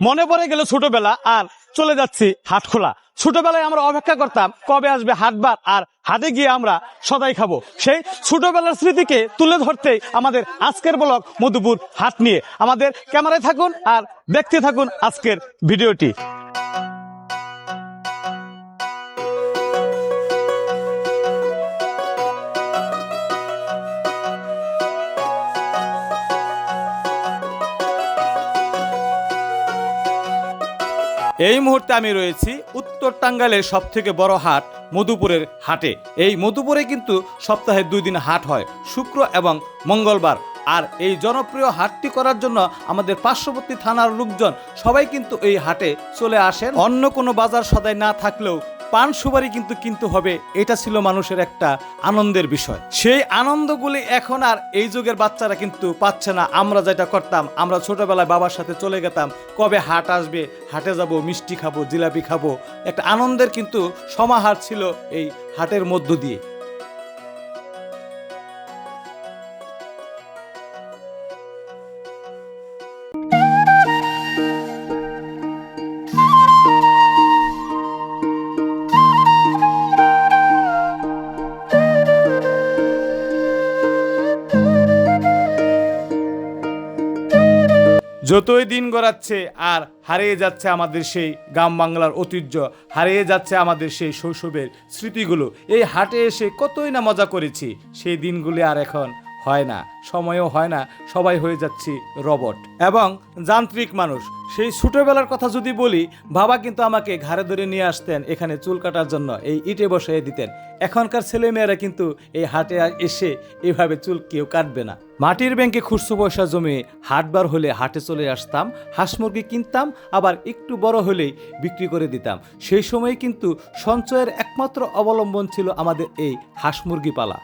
মনে পড়ে গেল ছোটবেলা, আর চলে যাচ্ছি হাট খোলা ছোটবেলায় আমরা অপেক্ষা করতাম, কবে আসবে হাটবার আর হাতে গিয়ে আমরা সদাই খাব। সেই ছোটবেলার স্মৃতিকে তুলে ধরতে আমাদের আজকের ব্লগ মধুপুর হাট নিয়ে। আমাদের ক্যামেরায় থাকুন আর দেখতে থাকুন আজকের ভিডিওটি। এই মুহূর্তে আমি রয়েছি উত্তর টাঙ্গাইলের সব থেকে বড় হাট, মধুপুরের হাটে। এই মধুপুরে কিন্তু সপ্তাহে দুই দিন হাট হয়, শুক্র এবং মঙ্গলবার। আর এই জনপ্রিয় হাটটি করার জন্য আমাদের পার্শ্ববর্তী থানার লোকজন সবাই কিন্তু এই হাটে চলে আসেন। অন্য কোনো বাজার সদাই না থাকলেও পান সুপারি কিন্তু কিন্তু হবে, এটা ছিল মানুষের একটা আনন্দের বিষয়। সেই আনন্দগুলি এখন আর এই যুগের বাচ্চারা কিন্তু পাচ্ছে না। আমরা যেটা করতাম, আমরা ছোটবেলায় বাবার সাথে চলে গেতাম, কবে হাট আসবে, হাটে যাব, মিষ্টি খাব, জিলাপি খাব। একটা আনন্দের কিন্তু সমাহার ছিল এই হাটের মধ্য দিয়ে। যতই দিন গড়াচ্ছে আর হারিয়ে যাচ্ছে আমাদের সেই গ্রাম বাংলার ঐতিহ্য, হারিয়ে যাচ্ছে আমাদের সেই শৈশবের স্মৃতিগুলো, এই হাটে এসে কতই না মজা করেছি সেই দিনগুলি আর এখন। হয় না, সময়ও হয় না, সবাই হয়ে যাচ্ছি রবট। এবং যান্ত্রিক মানুষ, সেই ছোটোবেলার কথা যদি বলি, বাবা কিন্তু আমাকে ঘাড়ে ধরে নিয়ে আসতেন এখানে চুল কাটার জন্য, এই ইটে বসিয়ে দিতেন। এখনকার ছেলেমেয়েরা কিন্তু এই হাটে এসে এভাবে চুল কেউ কাটবে না। মাটির ব্যাংকে খুচরো পয়সা জমে হাটবার হলে হাটে চলে আসতাম, হাঁস মুরগি কিনতাম, আবার একটু বড় হলেই বিক্রি করে দিতাম। সেই সময় কিন্তু সঞ্চয়ের একমাত্র অবলম্বন ছিল আমাদের এই হাঁস মুরগি পালা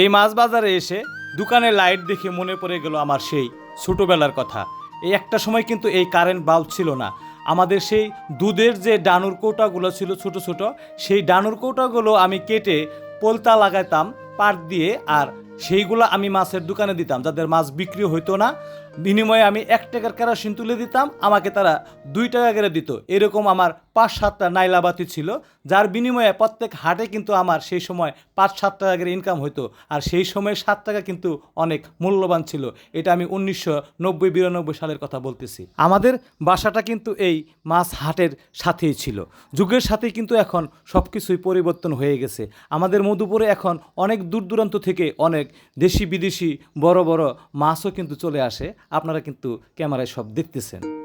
এই মাছ বাজারে এসে দোকানে লাইট দেখে মনে পড়ে গেল আমার সেই ছোটোবেলার কথা। এই একটা সময় কিন্তু এই কারেন্ট বাল্ব ছিল না। আমাদের সেই দুধের যে ডানুর কৌটাগুলো ছিল ছোট ছোট, সেই ডানুর কৌটাগুলো আমি কেটে পোলতা লাগাইতাম পাট দিয়ে, আর সেইগুলো আমি মাছের দোকানে দিতাম, যাদের মাছ বিক্রি হইতো না। বিনিময়ে আমি এক টাকার কেরোসিন তুলে দিতাম, আমাকে তারা দুই টাকা করে দিত। এরকম আমার পাঁচ, সাতটা নাইলাবাতি ছিল, যার বিনিময়ে প্রত্যেক হাটে কিন্তু আমার সেই সময় পাঁচ, সাত টাকা করে ইনকাম হতো আর সেই সময় সাত টাকা কিন্তু অনেক মূল্যবান ছিল। এটা আমি উনিশশো নব্বই, বিরানব্বই সালের কথা বলতেছি। আমাদের বাসাটা কিন্তু এই মাছ হাটের সাথেই ছিল। যুগের সাথে কিন্তু এখন সব কিছুই পরিবর্তন হয়ে গেছে। আমাদের মধুপুরে এখন অনেক দূর দূরান্ত থেকে অনেক দেশি বিদেশি বড় বড় মাছও কিন্তু চলে আসে। আপনারা কিন্তু ক্যামেরায় সব দেখতেছেন।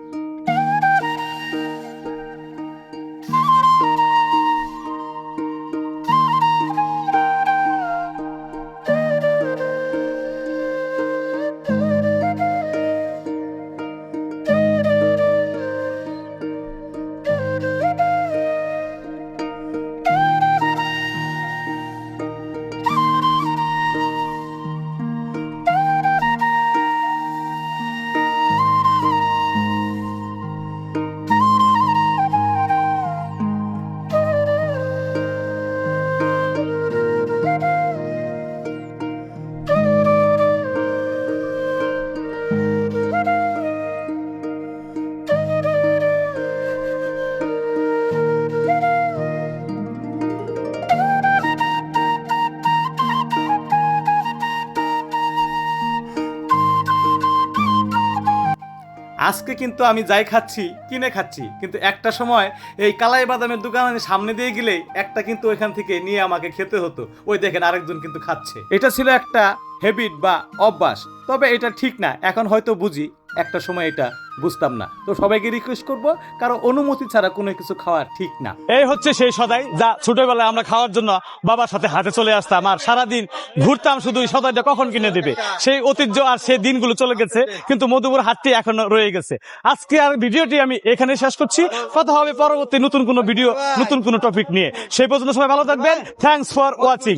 আজকে কিন্তু আমি যাই খাচ্ছি, কিনে খাচ্ছি। কিন্তু একটা সময় এই কালাই বাদামের দোকানের সামনে দিয়ে গেলেই একটা কিন্তু ওইখান থেকে নিয়ে আমাকে খেতে হতো। ওই দেখেন আরেকজন কিন্তু খাচ্ছে। এটা ছিল একটা হ্যাবিট বা অভ্যাস, তবে এটা ঠিক না। এখন হয়তো বুঝি। একটা সময় এটা বুঝতাম না। তো সবাইকে রিকোয়েস্ট করব, কারও অনুমতি ছাড়া কোনো কিছু খাওয়া ঠিক না। এই হচ্ছে সেই সদাই, যা ছোটবেলায় আমরা খাওয়ার জন্য বাবার সাথে হাতে চলে আসতাম আর সারাদিন ঘুরতাম শুধু সদাইটা কখন কিনে দেবে। সেই ঐতিহ্য আর সেই দিনগুলো চলে গেছে, কিন্তু মধুপুর হাটটি এখনও রয়ে গেছে। আজকে আর ভিডিওটি আমি এখানে শেষ করছি। কথা হবে পরবর্তী নতুন কোনো ভিডিও, নতুন কোনো টপিক নিয়ে। সেই পর্যন্ত সবাই ভালো থাকবেন। Thanks for watching